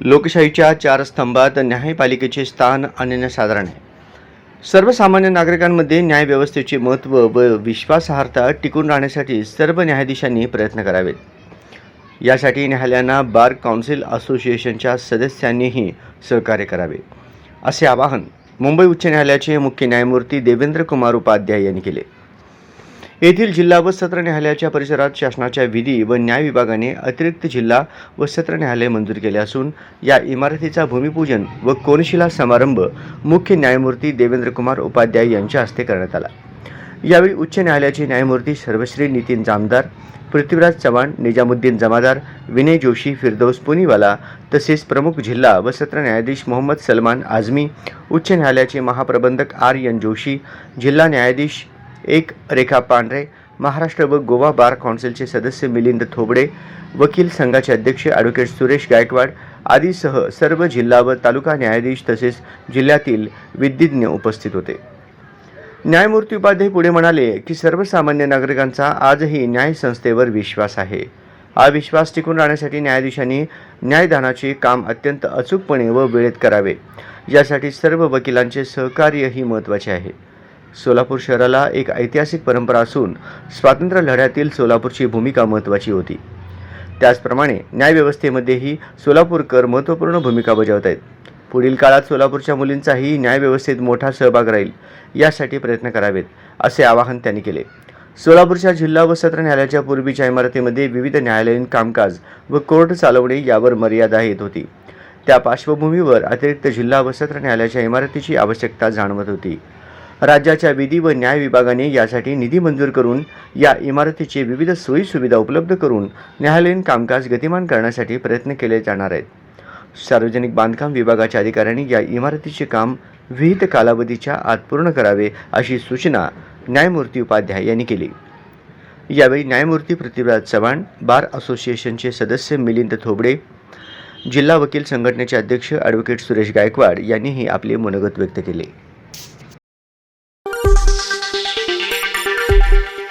लोकशाहीच्या चार स्तंभात न्यायपालिकेचे स्थान अनन्यसाधारण आहे. सर्वसामान्य नागरिकांमध्ये न्यायव्यवस्थेचे महत्त्व व विश्वासार्हता टिकून राहण्यासाठी सर्व न्यायाधीशांनी प्रयत्न करावेत. यासाठी न्यायालयांना बार काउन्सिल असोसिएशनच्या सदस्यांनीही सहकार्य करावे असे आवाहन मुंबई उच्च न्यायालयाचे मुख्य न्यायमूर्ती देवेंद्र कुमार उपाध्याय यांनी केले. येथील जिल्हा व सत्र न्यायालयाच्या परिसरात शासनाच्या विधी व न्याय विभागाने अतिरिक्त जिल्हा व सत्र न्यायालय मंजूर केले असून या इमारतीचा भूमिपूजन व कोनशिला समारंभ मुख्य न्यायमूर्ती देवेंद्र कुमार उपाध्याय यांच्या हस्ते करण्यात आला. यावेळी उच्च न्यायालयाचे न्यायमूर्ती सर्वश्री नितीन जामदार पृथ्वीराज चव्हाण निजामुद्दीन जमादार विनय जोशी फिरदौस पुनीवाला तसेच प्रमुख जिल्हा व सत्र न्यायाधीश मोहम्मद सलमान आझमी उच्च न्यायालयाचे महाप्रबंधक आर एन जोशी जिल्हा न्यायाधीश एक रेखा पांढरे महाराष्ट्र व गोवा बार काउन्सिलचे सदस्य मिलिंद थोबडे वकील संघाचे अध्यक्ष ॲडव्होकेट सुरेश गायकवाड आदीसह सर्व जिल्हा व तालुका न्यायाधीश तसेच जिल्ह्यातील विधिज्ञ उपस्थित होते. न्यायमूर्ती उपाध्याय पुढे म्हणाले की सर्वसामान्य नागरिकांचा आजही न्यायसंस्थेवर विश्वास आहे. हा विश्वास टिकून राहण्यासाठी न्यायाधीशांनी न्यायदानाचे काम अत्यंत अचूकपणे व वेळेत करावे. यासाठी सर्व वकिलांचे सहकार्यही महत्त्वाचे आहे. सोलापूर शहराला एक ऐतिहासिक परंपरा असून स्वातंत्र्य लढ्यातील सोलापूरची भूमिका महत्त्वाची होती. त्याचप्रमाणे न्यायव्यवस्थेमध्येही सोलापूरकर महत्त्वपूर्ण भूमिका बजावत आहेत. पुढील काळात सोलापूरच्या मुलींचाही न्यायव्यवस्थेत मोठा सहभाग राहील यासाठी प्रयत्न करावेत असे आवाहन त्यांनी केले. सोलापूरच्या जिल्हा व सत्र न्यायालयाच्या पूर्वीच्या इमारतीमध्ये विविध न्यायालयीन कामकाज व कोर्ट चालवणे यावर मर्यादा येत होती. त्या पार्श्वभूमीवर अतिरिक्त जिल्हा व सत्र न्यायालयाच्या इमारतीची आवश्यकता जाणवत होती. राज्याच्या विधी व न्याय विभागाने यासाठी निधी मंजूर करून या इमारतीचे विविध सोयीसुविधा उपलब्ध करून न्यायालयीन कामकाज गतिमान करण्यासाठी प्रयत्न केले जाणार आहेत. सार्वजनिक बांधकाम विभागाच्या अधिकाऱ्यांनी या इमारतीचे काम विहित कालावधीच्या आत पूर्ण करावे अशी सूचना न्यायमूर्ती उपाध्याय यांनी केली. यावेळी न्यायमूर्ती पृथ्वीराज चव्हाण बार असोसिएशनचे सदस्य मिलिंद थोबडे जिल्हा वकील संघटनेचे अध्यक्ष ॲडव्होकेट सुरेश गायकवाड यांनीही आपले मनोगत व्यक्त केले.